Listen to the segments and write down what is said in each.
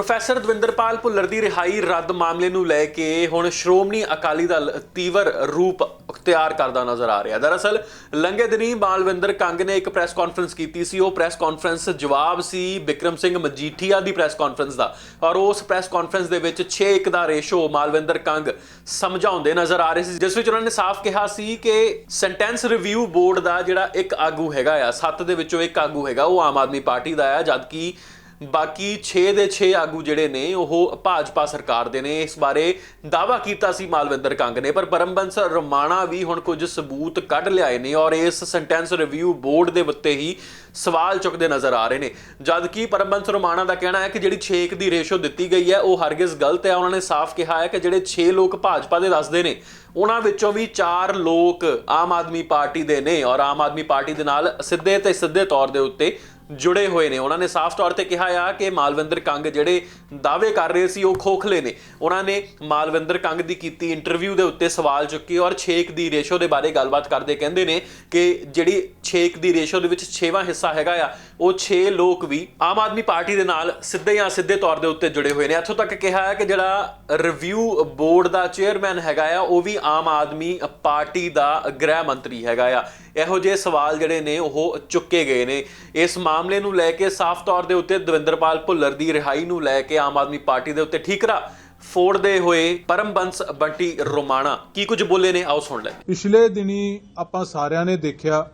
Professor Davinderpal Bhullar ਦੀ ਰਿਹਾਈ ਰੱਦ ਮਾਮਲੇ ਨੂੰ ਲੈ ਕੇ ਹੁਣ ਸ਼੍ਰੋਮਣੀ ਅਕਾਲੀ ਦਲ ਤੀਵਰ ਰੂਪ ਅਖਤਿਆਰ ਕਰਦਾ ਨਜ਼ਰ ਆ ਰਿਹਾ। ਦਰਅਸਲ, ਲੰਘੇ ਦਿਨੀ ਬਾਲਵਿੰਦਰ ਕੰਗ ਨੇ ਇੱਕ ਪ੍ਰੈਸ ਕਾਨਫਰੰਸ ਕੀਤੀ ਸੀ। ਉਹ ਪ੍ਰੈਸ ਕਾਨਫਰੰਸ ਜਵਾਬ ਸੀ ਬਿਕਰਮ ਸਿੰਘ ਮਜੀਠੀਆ ਦੀ ਪ੍ਰੈਸ ਕਾਨਫਰੰਸ ਦਾ। ਔਰ ਉਸ ਪ੍ਰੈਸ ਕਾਨਫਰੰਸ ਦੇ ਵਿੱਚ 6-1 ਦਾ ਰੇਸ਼ੋ ਮਾਲਵਿੰਦਰ ਕੰਗ ਸਮਝਾਉਂਦੇ ਨਜ਼ਰ ਆ ਰਹੇ ਸੀ, ਜਿਸ ਵਿੱਚ ਉਹਨਾਂ ਨੇ ਸਾਫ਼ ਕਿਹਾ ਸੀ ਕਿ ਸੈਂਟੈਂਸ ਰਿਵਿਊ ਬੋਰਡ ਦਾ ਜਿਹੜਾ ਇੱਕ ਆਗੂ ਹੈਗਾ ਆ, ਸੱਤ ਦੇ ਵਿੱਚੋਂ ਇੱਕ ਆਗੂ ਹੈਗਾ, ਉਹ ਆਮ ਆਦਮੀ ਪਾਰਟੀ ਦਾ ਆ, ਜਦਕਿ ਬਾਕੀ 6 ਦੇ 6 ਆਗੂ ਜਿਹੜੇ ਨੇ, ਉਹ ਭਾਜਪਾ ਸਰਕਾਰ ਦੇ ਨੇ। ਇਸ ਬਾਰੇ ਦਾਵਾ ਕੀਤਾ ਸੀ ਮਾਲਵਿੰਦਰ ਕੰਗ ਨੇ, ਪਰ ਪਰਮਬੰਸ ਰਮਾਣਾ ਵੀ ਹੁਣ ਕੁਝ ਸਬੂਤ ਕੱਢ ਲਿਆਏ ਨੇ ਔਰ ਇਸ ਸੈਂਟੈਂਸ ਰਿਵਿਊ ਬੋਰਡ ਦੇ ਉੱਤੇ ਹੀ ਸਵਾਲ ਚੁੱਕਦੇ ਨਜ਼ਰ ਆ ਰਹੇ ਨੇ। ਜਦਕਿ ਪਰਮਬੰਸ ਰਮਾਣਾ ਦਾ ਕਹਿਣਾ ਹੈ ਕਿ ਜਿਹੜੀ 6 ਦੀ ਰੇਸ਼ੋ ਦਿੱਤੀ ਗਈ ਹੈ, ਉਹ ਹਰਗਿਜ਼ ਗਲਤ ਹੈ। ਉਹਨਾਂ ਨੇ ਸਾਫ਼ ਕਿਹਾ ਹੈ ਕਿ ਜਿਹੜੇ 6 ਲੋਕ ਭਾਜਪਾ ਦੇ ਦੱਸਦੇ ਨੇ, ਉਹਨਾਂ ਵਿੱਚੋਂ ਵੀ 4 ਲੋਕ ਆਮ ਆਦਮੀ ਪਾਰਟੀ ਦੇ ਨੇ ਔਰ ਆਮ ਆਦਮੀ ਪਾਰਟੀ ਦੇ ਨਾਲ ਸਿੱਧੇ ਤੇ ਸਿੱਧੇ ਤੌਰ ਦੇ ਉੱਤੇ ਜੁੜੇ ਹੋਏ ਨੇ। ਉਹਨਾਂ ਨੇ ਸਾਫ਼ ਤੌਰ ਤੇ ਕਿਹਾ ਆ ਕਿ ਮਾਲਵਿੰਦਰ ਕੰਗ ਜਿਹੜੇ ਦਾਅਵੇ ਕਰ ਰਹੇ ਸੀ, ਉਹ ਖੋਖਲੇ ਨੇ। ਉਹਨਾਂ ਨੇ ਮਾਲਵਿੰਦਰ ਕੰਗ ਦੀ ਕੀਤੀ ਇੰਟਰਵਿਊ ਦੇ ਉੱਤੇ ਸਵਾਲ ਚੁੱਕੇ ਔਰ 6 ਦੀ ਰੇਸ਼ੋ ਦੇ ਬਾਰੇ ਗੱਲਬਾਤ ਕਰਦੇ ਕਹਿੰਦੇ ਨੇ ਕਿ ਜਿਹੜੀ 6 ਦੀ ਰੇਸ਼ੋ ਦੇ ਵਿੱਚ 6ਵਾਂ ਹਿੱਸਾ ਹੈਗਾ ਆ, ਉਹ 6 ਲੋਕ ਵੀ ਆਮ ਆਦਮੀ ਪਾਰਟੀ ਦੇ ਨਾਲ ਸਿੱਧੇ ਜਾਂ ਸਿੱਧੇ ਤੌਰ ਦੇ ਉੱਤੇ ਜੁੜੇ ਹੋਏ ਨੇ। ਇੱਥੋਂ ਤੱਕ ਕਿਹਾ ਹੈ ਕਿ ਜਿਹੜਾ ਰਿਵਿਊ ਬੋਰਡ ਦਾ ਚੇਅਰਮੈਨ ਹੈਗਾ ਆ, ਉਹ ਵੀ ਆਮ ਆਦਮੀ ਪਾਰਟੀ ਦਾ ਗ੍ਰਹਿ ਮੰਤਰੀ ਹੈਗਾ ਆ। ਇਹੋ ਜਿਹੇ ਸਵਾਲ ਜਿਹੜੇ ਨੇ, ਉਹ ਚੁੱਕੇ ਗਏ ਨੇ। ਇਸ ਮਾਮਲੇ ਨੂੰ ਲੈ ਕੇ ਸਾਫ਼ ਤੌਰ ਦੇ ਉੱਤੇ ਦਵਿੰਦਰਪਾਲ ਭੁੱਲਰ ਦੀ ਰਿਹਾਈ ਨੂੰ ਲੈ ਕੇ ਆਮ ਆਦਮੀ ਪਾਰਟੀ ਦੇ ਉੱਤੇ ਠੀਕਰਾ ਫੋੜਦੇ ਹੋਏ ਪਰਮਬੰਸ ਬੰਟੀ ਰੋਮਾਣਾ। ਕੀ ਕੁਝ ਬੋਲੇ ਨੇ? ਆਓ ਸੁਣ ਲੈ। ਪਿਛਲੇ ਦਿਨੀ ਆਪਾਂ ਸਾਰਿਆਂ ਨੇ ਦੇਖਿਆ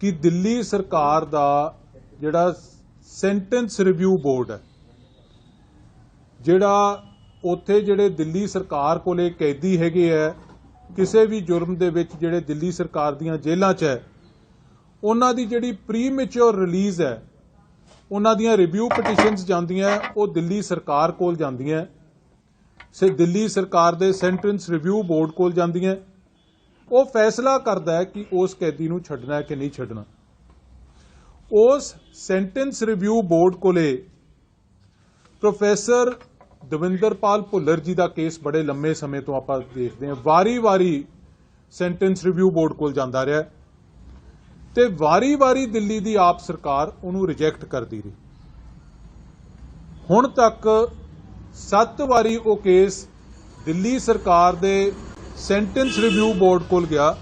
ਕਿ ਦਿੱਲੀ ਸਰਕਾਰ ਦਾ ਜਿਹੜਾ ਸੈਂਟੈਂਸ ਰਿਵਿਊ ਬੋਰਡ ਹੈ, ਜਿਹੜਾ ਉੱਥੇ ਜਿਹੜੇ ਦਿੱਲੀ ਸਰਕਾਰ ਕੋਲੇ ਕੈਦੀ ਹੈਗੇ ਹੈ ਕਿਸੇ ਵੀ ਜੁਰਮ ਦੇ ਵਿੱਚ ਜਿਹੜੇ ਦਿੱਲੀ ਸਰਕਾਰ ਦੀਆਂ ਜੇਲ੍ਹਾਂ 'ਚ ਹੈ ਉਹਨਾਂ ਦੀ ਜਿਹੜੀ ਪ੍ਰੀ ਰਿਲੀਜ਼ ਹੈ, ਉਹਨਾਂ ਦੀਆਂ ਰਿਵਿਊ ਪਟੀਸ਼ਨਸ ਜਾਂਦੀਆਂ ਉਹ ਦਿੱਲੀ ਸਰਕਾਰ ਕੋਲ ਜਾਂਦੀਆਂ ਸੇ ਦਿੱਲੀ ਸਰਕਾਰ ਦੇ ਸੈਂਟੈਂਸ ਰਿਵਿਊ ਬੋਰਡ ਕੋਲ ਜਾਂਦੀਆਂ ਉਹ ਫੈਸਲਾ ਕਰਦਾ ਹੈ ਕਿ ਉਸ ਕੈਦੀ ਨੂੰ ਛੱਡਣਾ ਹੈ ਕਿ ਨਹੀਂ ਛੱਡਣਾ। ਉਸ ਸੈਂਟੈਂਸ ਰਿਵਿਊ ਬੋਰਡ ਕੋਲੇ ਪ੍ਰੋਫੈਸਰ ਦਵਿੰਦਰਪਾਲ ਭੁੱਲਰ ਜੀ ਦਾ ਕੇਸ ਬੜੇ ਲੰਮੇ ਸਮੇਂ ਤੋਂ ਆਪਾਂ ਦੇਖਦੇ ਹਾਂ। ਵਾਰੀ-ਵਾਰੀ ਸੈਂਟੈਂਸ ਰਿਵਿਊ ਬੋਰਡ ਕੋਲ ਜਾਂਦਾ ਰਿਹਾ ਹੈ। ਤੇ ਵਾਰੀ-ਵਾਰੀ ਦਿੱਲੀ ਦੀ ਆਪ ਸਰਕਾਰ ਉਹਨੂੰ ਰਿਜੈਕਟ ਕਰਦੀ ਰਹੀ। ਹੁਣ ਤੱਕ ਸੱਤ ਵਾਰੀ ਉਹ ਕੇਸ ਦਿੱਲੀ ਸਰਕਾਰ ਦੇ ਸੈਂਟੈਂਸ ਰਿਵਿਊ ਬੋਰਡ ਕੋਲ ਗਿਆ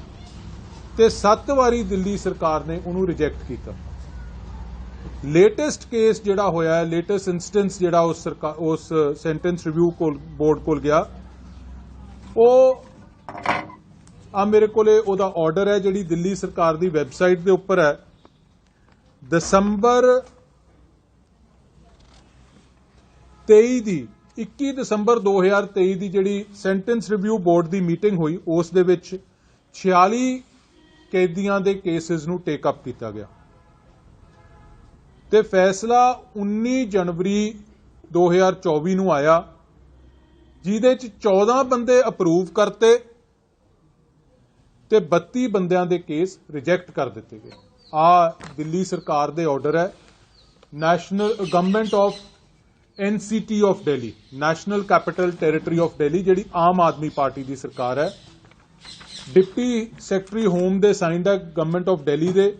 ਤੇ ਸੱਤ ਵਾਰੀ ਦਿੱਲੀ ਸਰਕਾਰ ਨੇ ਉਹਨੂੰ ਰਿਜੈਕਟ ਕੀਤਾ। ਲੇਟੈਸਟ ਕੇਸ ਜਿਹੜਾ ਹੋਇਆ ਹੈ ਲੇਟੈਸਟ ਇਨਸਟੈਂਸ ਜਿਹੜਾ ਉਸ ਸਰਕਾਰ ਉਸ ਸੈਂਟੈਂਸ ਰਿਵਿਊ ਕੋਲ ਬੋਰਡ ਕੋਲ ਗਿਆ, ਉਹ ਆ ਮੇਰੇ ਕੋਲੇ ਉਹਦਾ ਆਰਡਰ ਹੈ, ਜਿਹੜੀ ਦਿੱਲੀ ਸਰਕਾਰ ਦੀ ਵੈਬਸਾਈਟ ਦੇ ਉੱਪਰ ਹੈ। ਦਸੰਬਰ 23 ਦੀ 21 ਦਸੰਬਰ 2023 ਦੀ ਜਿਹੜੀ ਸੈਂਟੈਂਸ ਰਿਵਿਊ ਬੋਰਡ ਦੀ ਮੀਟਿੰਗ ਹੋਈ, ਉਸ ਦੇ ਵਿੱਚ 46 ਕੈਦੀਆਂ ਦੇ ਕੇਸਿਸ ਨੂੰ ਟੇਕ ਅਪ ਕੀਤਾ ਗਿਆ। ਤੇ ਫੈਸਲਾ 19 ਜਨਵਰੀ 2024 ਨੂੰ ਆਇਆ, ਜਿਹਦੇ ਚ 14 ਬੰਦੇ ਅਪਰੂਵ ਕਰਤੇ ਤੇ 32 ਬੰਦਿਆਂ ਦੇ ਕੇਸ ਰਿਜੈਕਟ ਕਰ ਦਿੱਤੇ ਗਏ। ਆ ਦਿੱਲੀ ਸਰਕਾਰ ਦੇ ਆਰਡਰ ਹੈ। National government of NCT of Delhi national capital territory of Delhi ਜਿਹੜੀ ਆਮ ਆਦਮੀ ਪਾਰਟੀ ਦੀ ਸਰਕਾਰ ਹੈ। ਡਿਪਟੀ ਸੈਕਟਰੀ ਹੋਮ ਦੇ ਸਾਈਨਡ ਹੈ ਗਵਰਨਮੈਂਟ ਆਫ ਦਿੱਲੀ ਦੇ।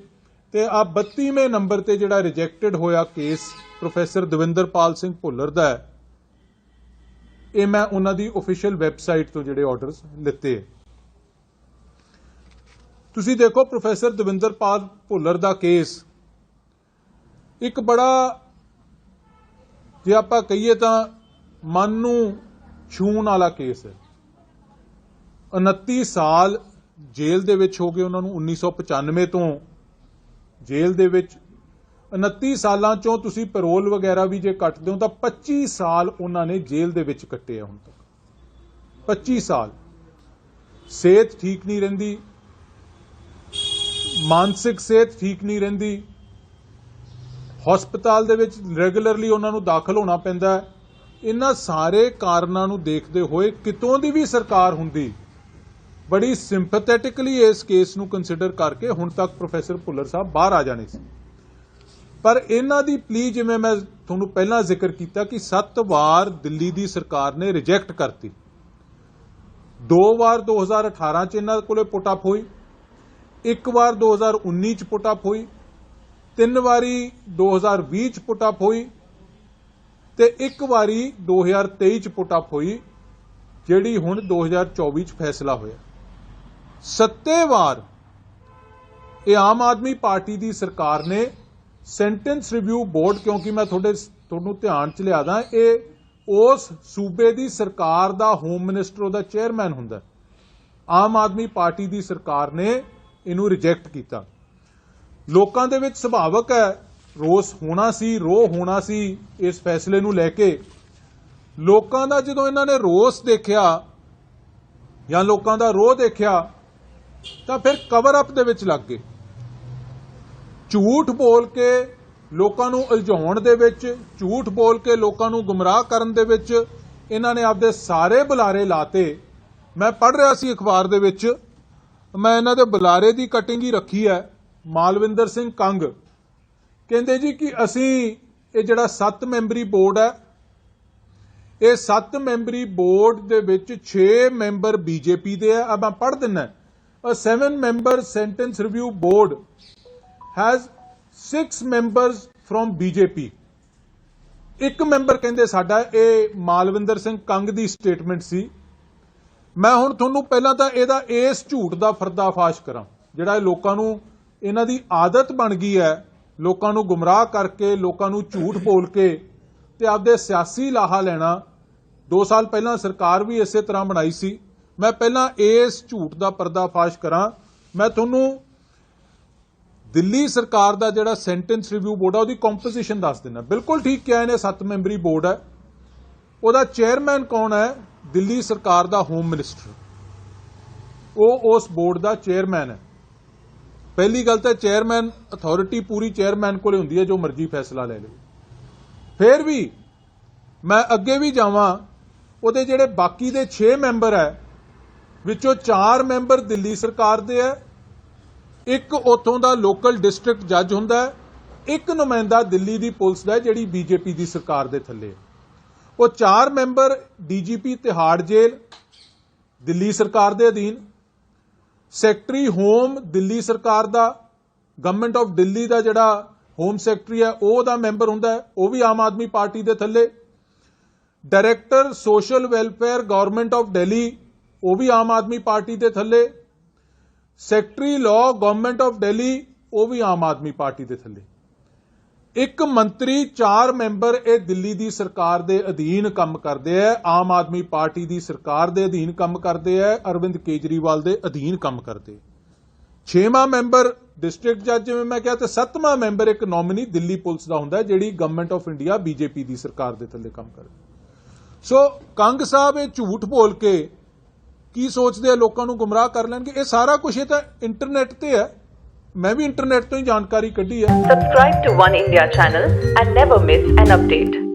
ਤੇ ਆ 32ਵੇਂ ਨੰਬਰ ਤੇ ਜਿਹੜਾ ਰਿਜੈਕਟਡ ਹੋਇਆ ਕੇਸ ਪ੍ਰੋਫੈਸਰ ਦਵਿੰਦਰਪਾਲ ਸਿੰਘ ਭੁੱਲਰ ਦਾ ਹੈ। ਇਹ ਮੈਂ ਉਹਨਾਂ ਦੀ ਅਫੀਸ਼ੀਅਲ ਵੈਬਸਾਈਟ ਤੋਂ ਜਿਹੜੇ ਆਰਡਰਸ ਲਿੱਤੇ ਤੁਸੀਂ ਦੇਖੋ ਪ੍ਰੋਫੈਸਰ ਦਵਿੰਦਰਪਾਲ ਭੁੱਲਰ ਦਾ ਕੇਸ। ਇੱਕ ਬੜਾ ਜੇ ਆਪਾਂ ਕਹੀਏ ਤਾਂ ਮਨ ਨੂੰ ਛੂਹਣ ਵਾਲਾ ਕੇਸ ਹੈ। 29 ਸਾਲ ਜੇਲ੍ਹ ਦੇ ਵਿੱਚ ਹੋ ਗਏ ਉਹਨਾਂ ਨੂੰ 1995 ਤੋਂ ਜੇਲ੍ਹ ਦੇ ਵਿੱਚ। 29 ਸਾਲਾਂ ਚੋਂ ਤੁਸੀਂ ਪੈਰੋਲ ਵਗੈਰਾ ਵੀ ਜੇ ਕੱਟਦੇ ਹੋ ਤਾਂ 25 ਸਾਲ ਉਹਨਾਂ ਨੇ ਜੇਲ੍ਹ ਦੇ ਵਿੱਚ ਕੱਟੇ ਆ ਹੁਣ ਤੱਕ। 25 ਸਾਲ। ਸਿਹਤ ਠੀਕ ਨਹੀਂ ਰਹਿੰਦੀ। ਮਾਨਸਿਕ ਸਿਹਤ ਠੀਕ ਨਹੀਂ ਰਹਿੰਦੀ। ਹਸਪਤਾਲ ਦੇ ਵਿੱਚ ਰੈਗੂਲਰਲੀ ਉਹਨਾਂ ਨੂੰ ਦਾਖਲ ਹੋਣਾ ਪੈਂਦਾ ਹੈ। ਇਹਨਾਂ ਸਾਰੇ ਕਾਰਨਾਂ ਨੂੰ ਦੇਖਦੇ ਹੋਏ ਕਿਤੋਂ ਦੀ ਵੀ ਸਰਕਾਰ ਹੁੰਦੀ, ਬੜੀ ਸਿੰਪੈਥੈਟਿਕਲੀ ਇਸ ਕੇਸ ਨੂੰ ਕੰਸੀਡਰ ਕਰਕੇ ਹੁਣ ਤੱਕ ਪ੍ਰੋਫੈਸਰ ਭੁੱਲਰ ਸਾਹਿਬ ਬਾਹਰ ਆ ਜਾਣੇ ਸੀ। ਪਰ ਇਹਨਾਂ ਦੀ ਪਲੀ ਜਿਵੇਂ ਮੈਂ ਤੁਹਾਨੂੰ ਪਹਿਲਾਂ ਜ਼ਿਕਰ ਕੀਤਾ ਕਿ 7 ਵਾਰ ਦਿੱਲੀ ਦੀ ਸਰਕਾਰ ਨੇ ਰਿਜੈਕਟ ਕਰਤੀ। ਦੋ ਵਾਰ 2018 ਚ ਇਹਨਾਂ ਕੋਲੇ ਪੁੱਟ ਅਪ ਹੋਈ। ਇੱਕ ਵਾਰ 2019 ਚ ਪੁੱਟ ਅਪ ਹੋਈ, ਤਿੰਨ ਵਾਰੀ 2020 ਚ ਪੁੱਟ ਅਪ ਹੋਈ ਤੇ ਇੱਕ ਵਾਰੀ 2023 ਚ ਪੁੱਟ ਅਪ ਹੋਈ, ਜਿਹੜੀ ਹੁਣ 2024 ਚ ਫੈਸਲਾ ਹੋਇਆ। ਸੱਤੇ ਵਾਰ ਇਹ ਆਮ ਆਦਮੀ ਪਾਰਟੀ ਦੀ ਸਰਕਾਰ ਨੇ ਸੈਂਟੈਂਸ ਰਿਵਿਊ ਬੋਰਡ, ਕਿਉਂਕਿ ਮੈਂ ਤੁਹਾਡੇ ਤੁਹਾਨੂੰ ਧਿਆਨ ਚ ਲਿਆਦਾ ਇਹ ਉਸ ਸੂਬੇ ਦੀ ਸਰਕਾਰ ਦਾ ਹੋਮ ਮਿਨਿਸਟਰ, ਉਹਦਾ ਚੇਅਰਮੈਨ ਹੁੰਦਾ। ਆਮ ਆਦਮੀ ਪਾਰਟੀ ਦੀ ਸਰਕਾਰ ਨੇ ਇਹਨੂੰ ਰਿਜੈਕਟ ਕੀਤਾ। ਲੋਕਾਂ ਦੇ ਵਿੱਚ ਸੁਭਾਵਕ ਹੈ, ਰੋਸ ਹੋਣਾ ਸੀ, ਰੋਹ ਹੋਣਾ ਸੀ ਇਸ ਫੈਸਲੇ ਨੂੰ ਲੈ ਕੇ। ਲੋਕਾਂ ਦਾ ਜਦੋਂ ਇਹਨਾਂ ਨੇ ਰੋਸ ਦੇਖਿਆ ਜਾਂ ਲੋਕਾਂ ਦਾ ਰੋਹ ਦੇਖਿਆ, ਤਾਂ ਫਿਰ ਕਵਰ ਅਪ ਦੇ ਵਿੱਚ ਲੱਗ ਗਏ। ਝੂਠ ਬੋਲ ਕੇ ਲੋਕਾਂ ਨੂੰ ਉਲਝਾਉਣ ਦੇ ਵਿੱਚ, ਝੂਠ ਬੋਲ ਕੇ ਲੋਕਾਂ ਨੂੰ ਗੁੰਮਰਾਹ ਕਰਨ ਦੇ ਵਿੱਚ ਇਹਨਾਂ ਨੇ ਆਪਦੇ ਸਾਰੇ ਬੁਲਾਰੇ ਲਾਤੇ। ਮੈਂ ਪੜ੍ਹ ਰਿਹਾ ਸੀ ਅਖਬਾਰ ਦੇ ਵਿੱਚ ਮੈਂ ਇਹਨਾਂ ਦੇ ਬੁਲਾਰੇ ਦੀ ਕਟਿੰਗ ਹੀ ਰੱਖੀ ਹੈ, ਮਾਲਵਿੰਦਰ ਸਿੰਘ ਕੰਗ। ਕਹਿੰਦੇ ਜੀ ਕਿ ਅਸੀਂ ਇਹ ਜਿਹੜਾ 7 ਮੈਂਬਰੀ ਬੋਰਡ ਹੈ, ਇਹ 7 ਮੈਂਬਰੀ ਬੋਰਡ ਦੇ ਵਿੱਚ 6 ਮੈਂਬਰ ਬੀਜੇਪੀ ਦੇ ਆ ਮੈਂ ਪੜ੍ਹ ਦਿੰਨਾ a 7 member sentence review board has 6 members from BJP ਇੱਕ ਮੈਂਬਰ ਕਹਿੰਦੇ ਸਾਡਾ, ਇਹ ਮਾਲਵਿੰਦਰ ਸਿੰਘ ਕੰਗ ਦੀ ਸਟੇਟਮੈਂਟ ਸੀ। ਮੈਂ ਹੁਣ ਤੁਹਾਨੂੰ ਪਹਿਲਾਂ ਤਾਂ ਇਹਦਾ ਇਸ ਝੂਠ ਦਾ ਫਰਦਾਫਾਸ਼ ਕਰਾਂ, ਜਿਹੜਾ ਇਹ ਲੋਕਾਂ ਨੂੰ ਇਹਨਾਂ ਦੀ ਆਦਤ ਬਣ ਗਈ ਹੈ, ਲੋਕਾਂ ਨੂੰ ਗੁੰਮਰਾਹ ਕਰਕੇ, ਲੋਕਾਂ ਨੂੰ ਝੂਠ ਬੋਲ ਕੇ ਤੇ ਆਪਦੇ ਸਿਆਸੀ ਲਾਹਾ ਲੈਣਾ। 2 ਸਾਲ ਪਹਿਲਾਂ ਸਰਕਾਰ ਵੀ ਇਸੇ ਤਰ੍ਹਾਂ ਬਣਾਈ ਸੀ। ਮੈਂ ਪਹਿਲਾਂ ਇਸ ਝੂਠ ਦਾ ਪਰਦਾਫਾਸ਼ ਕਰਾਂ। ਮੈਂ ਤੁਹਾਨੂੰ ਦਿੱਲੀ ਸਰਕਾਰ ਦਾ ਜਿਹੜਾ ਸੈਂਟੈਂਸ ਰਿਵਿਊ ਬੋਰਡ ਆ, ਉਹਦੀ ਕੰਪੋਜੀਸ਼ਨ ਦੱਸ ਦਿੰਦਾ। ਬਿਲਕੁਲ ਠੀਕ ਕਿਹਾ ਇਹਨੇ 7 ਮੈਂਬਰੀ ਬੋਰਡ ਹੈ। ਉਹਦਾ ਚੇਅਰਮੈਨ ਕੌਣ ਹੈ? ਦਿੱਲੀ ਸਰਕਾਰ ਦਾ ਹੋਮ ਮਿਨਿਸਟਰ ਉਹ ਉਸ ਬੋਰਡ ਦਾ ਚੇਅਰਮੈਨ ਹੈ। ਪਹਿਲੀ ਗੱਲ ਤਾਂ ਚੇਅਰਮੈਨ ਅਥਾਰਟੀ ਪੂਰੀ ਚੇਅਰਮੈਨ ਕੋਲੇ ਹੁੰਦੀ ਹੈ ਜੋ ਮਰਜ਼ੀ ਫੈਸਲਾ ਲੈ ਲੇ ਫਿਰ ਵੀ ਮੈਂ ਅੱਗੇ ਵੀ ਜਾਵਾਂ ਉਹਦੇ ਜਿਹੜੇ ਬਾਕੀ ਦੇ 6 ਮੈਂਬਰ ਹੈ ਵਿੱਚੋਂ 4 ਮੈਂਬਰ ਦਿੱਲੀ ਸਰਕਾਰ ਦੇ ਹੈ। ਇੱਕ ਉਥੋਂ ਦਾ ਲੋਕਲ ਡਿਸਟ੍ਰਿਕਟ ਜੱਜ ਹੁੰਦਾ ਹੈ। ਇੱਕ ਨੁਮਾਇੰਦਾ ਦਿੱਲੀ ਦੀ ਪੁਲਿਸ ਦਾ ਹੈ, ਜਿਹੜੀ ਬੀਜੇਪੀ ਦੀ ਸਰਕਾਰ ਦੇ ਥੱਲੇ ਹੈ। ਉਹ ਚਾਰ member DGP Tihar jail, Delhi ਸਰਕਾਰ ਦੇ ਅਧੀਨ, ਸੈਕਟਰੀ ਹੋਮ ਦਿੱਲੀ ਸਰਕਾਰ ਦਾ ਗਵਰਨਮੈਂਟ ਆਫ ਦਿੱਲੀ ਦਾ ਜਿਹੜਾ ਹੋਮ ਸੈਕਟਰੀ ਹੈ ਉਹ ਦਾ ਮੈਂਬਰ ਹੁੰਦਾ ਹੈ, ਉਹ ਵੀ ਆਮ ਆਦਮੀ ਪਾਰਟੀ ਦੇ ਥੱਲੇ। Director social welfare government of Delhi ਉਹ ਵੀ ਆਮ ਆਦਮੀ ਪਾਰਟੀ ਦੇ ਥੱਲੇ। Secretary law government of Delhi ਉਹ ਵੀ ਆਮ ਆਦਮੀ ਪਾਰਟੀ ਦੇ ਥੱਲੇ। ਇੱਕ ਮੰਤਰੀ, ਚਾਰ ਮੈਂਬਰ ਇਹ ਦਿੱਲੀ ਦੀ ਸਰਕਾਰ ਦੇ ਅਧੀਨ ਕੰਮ ਕਰਦੇ ਆ, ਆਮ ਆਦਮੀ ਪਾਰਟੀ ਦੀ ਸਰਕਾਰ ਦੇ ਅਧੀਨ ਕੰਮ ਕਰਦੇ ਆ, ਅਰਵਿੰਦ ਕੇਜਰੀਵਾਲ ਦੇ ਅਧੀਨ ਕੰਮ ਕਰਦੇ। ਛੇਵਾਂ ਮੈਂਬਰ ਡਿਸਟ੍ਰਿਕਟ ਜੱਜ, ਜਿਵੇਂ ਮੈਂ ਕਿਹਾ, ਤੇ ਸੱਤਵਾਂ ਮੈਂਬਰ ਇੱਕ ਨੋਮਿਨੀ ਦਿੱਲੀ ਪੁਲਿਸ ਦਾ ਹੁੰਦਾ, ਜਿਹੜੀ ਗਵਰਨਮੈਂਟ ਆਫ ਇੰਡੀਆ ਬੀਜੇਪੀ ਦੀ ਸਰਕਾਰ ਦੇ ਥੱਲੇ ਕੰਮ ਕਰਦੀ। ਸੋ ਕੰਗ ਸਾਹਿਬ ਇਹ ਝੂਠ ਬੋਲ ਕੇ ਕੀ ਸੋਚਦੇ ਆ, ਲੋਕਾਂ ਨੂੰ ਗੁੰਮਰਾਹ ਕਰ ਲੈਣਗੇ? ਇਹ ਸਾਰਾ ਕੁਝ ਇਹ ਤਾਂ ਇੰਟਰਨੈਟ ਤੇ ਹੈ। ਮੈਂ ਵੀ ਇੰਟਰਨੈਟ ਤੋਂ ਹੀ ਜਾਣਕਾਰੀ ਕੱਢੀ ਹੈ Subscribe to One India channel and never miss an update.